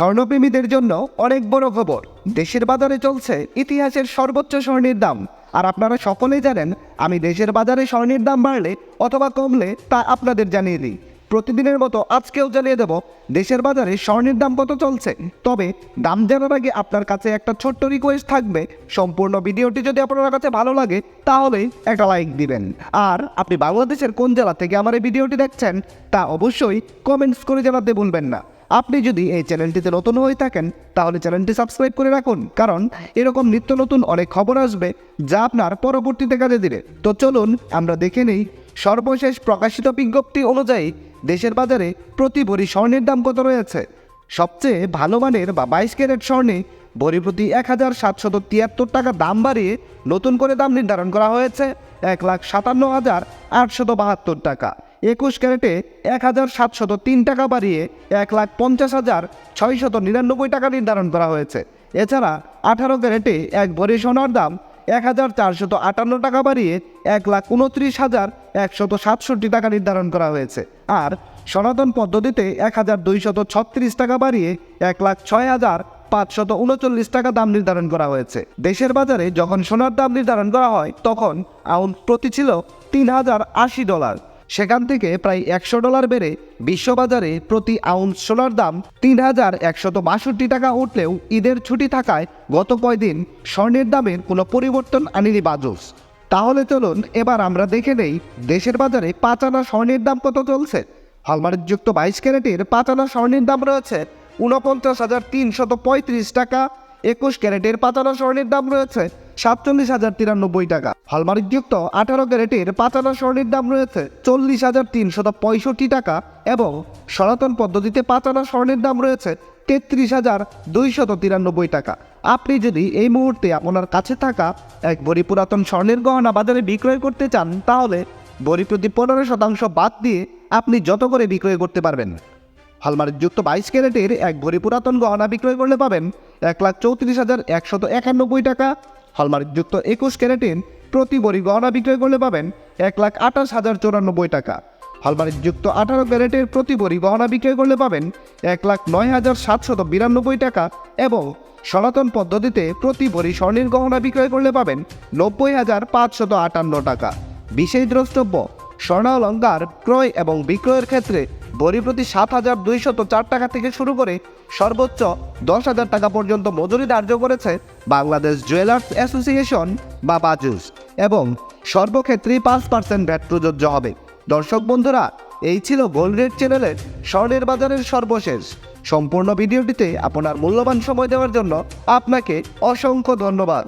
স্বর্ণপ্রেমীদের জন্য অনেক বড় খবর। দেশের বাজারে চলছে ইতিহাসের সর্বোচ্চ স্বর্ণের দাম। আর আপনারা সকলেই জানেন, আমি দেশের বাজারে স্বর্ণের দাম বাড়লে অথবা কমলে তা আপনাদের জানিয়ে দিই। প্রতিদিনের মতো আজকেও জানিয়ে দেব, দেশের বাজারে স্বর্ণের দাম কত চলছে। তবে দাম জানার আগে আপনার কাছে একটা ছোট্ট রিকোয়েস্ট থাকবে। সম্পূর্ণ ভিডিওটি যদি আপনার কাছে ভালো লাগে, তাহলে একটা লাইক দিবেন। আর আপনি বাংলাদেশের কোন জেলা থেকে আমার এই ভিডিওটি দেখছেন, তা অবশ্যই কমেন্টস করে জানাতে ভুলবেন না। আপনি যদি এই চ্যানেলটিতে নতুন হয়ে থাকেন, তাহলে চ্যানেলটি সাবস্ক্রাইব করে রাখুন, কারণ এরকম নিত্য নতুন অনেক খবর আসবে যা আপনার পরবর্তীতে কাজে দিবে। তো চলুন, আমরা দেখে নেই সর্বশেষ প্রকাশিত বিজ্ঞপ্তি অনুযায়ী দেশের বাজারে প্রতি ভরি স্বর্ণের দাম কত রয়েছে? সবচেয়ে ভালো মানের বা বাইশ ক্যারেট স্বর্ণে ভরি প্রতি এক হাজার সাতশত তিয়াত্তর টাকা দাম বাড়িয়ে নতুন করে দাম নির্ধারণ করা হয়েছে এক লাখ সাতান্ন হাজার আটশত বাহাত্তর টাকা। একুশ ক্যারেটে এক হাজার সাতশত তিন টাকা বাড়িয়ে এক লাখ পঞ্চাশ হাজার ছয়শত নিরানব্বই টাকা নির্ধারণ করা হয়েছে। এছাড়া আঠারো ক্যারেটে এক ভরি সোনার দাম এক হাজার চারশত আটান্ন টাকা বাড়িয়ে এক লাখ উনত্রিশ হাজার একশত সাতষট্টি টাকা নির্ধারণ করা হয়েছে। আর সনাতন পদ্ধতিতে এক হাজার দুইশত ছত্রিশ টাকা বাড়িয়ে এক লাখ ছয় হাজার পাঁচশত উনচল্লিশ টাকা দাম নির্ধারণ করা হয়েছে। দেশের বাজারে যখন সোনার দাম নির্ধারণ করা হয়, তখন আউন্স প্রতি ছিল তিন হাজার আশি ডলার। সেখান থেকে প্রায় একশো ডলার বেড়ে বিশ্ববাজারে প্রতি আউন্স সোনার দাম তিন হাজার একশত বাষট্টি টাকা উঠলেও ঈদের ছুটি থাকায় গত কয়দিন স্বর্ণের দামের কোনো পরিবর্তন আনেনি বাজুস। তাহলে চলুন এবার আমরা দেখে নেই দেশের বাজারে পাঁচ আনা স্বর্ণের দাম কত চলছে। হলমার্কযুক্ত বাইশ ক্যারেটের পাঁচ আনা স্বর্ণের দাম রয়েছে ঊনপঞ্চাশ হাজার তিনশত পঁয়ত্রিশ টাকা, একুশ ক্যারেটের পাতানো স্বর্ণের দাম রয়েছে সাতচল্লিশ হাজার তিরানব্বই টাকা। হলমার্কযুক্ত আঠারো ক্যারেটের পাতানো স্বর্ণের দাম রয়েছে চল্লিশ হাজার তিনশত পঁয়ষট্টি টাকা এবং সনাতন পদ্ধতিতে পাতানো স্বর্ণের দাম রয়েছে তেত্রিশ হাজার দুইশত তিরানব্বই টাকা। আপনি যদি এই মুহূর্তে আপনার কাছে থাকা এক বড়ি পুরাতন স্বর্ণের গহনা বাজারে বিক্রয় করতে চান, তাহলে বড়ি প্রতি পনেরো শতাংশ বাদ দিয়ে আপনি যত করে বিক্রয় করতে পারবেন। হলমার্কযুক্ত বাইশ ক্যারেটের এক ভরি পুরাতন গহনা বিক্রয় করলে পাবেন এক লাখ চৌত্রিশ হাজার একশত একানব্বই টাকা হলমার্কযুক্ত একুশ ক্যারেটের প্রতি ভরি গহনা বিক্রয় করলে পাবেন এক লাখ আঠাশ হাজার চৌরানব্বই টাকা। হলমার্কযুক্ত আঠারো ক্যারেটের প্রতি ভরি গহনা বিক্রয় করলে পাবেন এক লাখ নয় হাজার সাতশত বিরানব্বই টাকা এবং সনাতন পদ্ধতিতে প্রতি ভরি স্বর্ণের গহনা বিক্রয় করলে পাবেন নব্বই হাজার পাঁচশত আটান্ন টাকা। বিশেষ দ্রষ্টব্য স্বর্ণ অলঙ্কার ক্রয় এবং বিক্রয়ের ক্ষেত্রে ভরি প্রতি সাত হাজার দুইশত চার টাকা থেকে শুরু করে সর্বোচ্চ দশ হাজার টাকা পর্যন্ত মজুরি ধার্য করেছে বাংলাদেশ জুয়েলার্স অ্যাসোসিয়েশন বা বাজুস এবং সর্বক্ষেত্রেই পাঁচ পার্সেন্ট ভ্যাট প্রযোজ্য হবে। দর্শক বন্ধুরা, এই ছিল গোল্ড রেট চ্যানেলের স্বর্ণের বাজারের সর্বশেষ। সম্পূর্ণ ভিডিওটিতে আপনার মূল্যবান সময় দেওয়ার জন্য আপনাকে অসংখ্য ধন্যবাদ।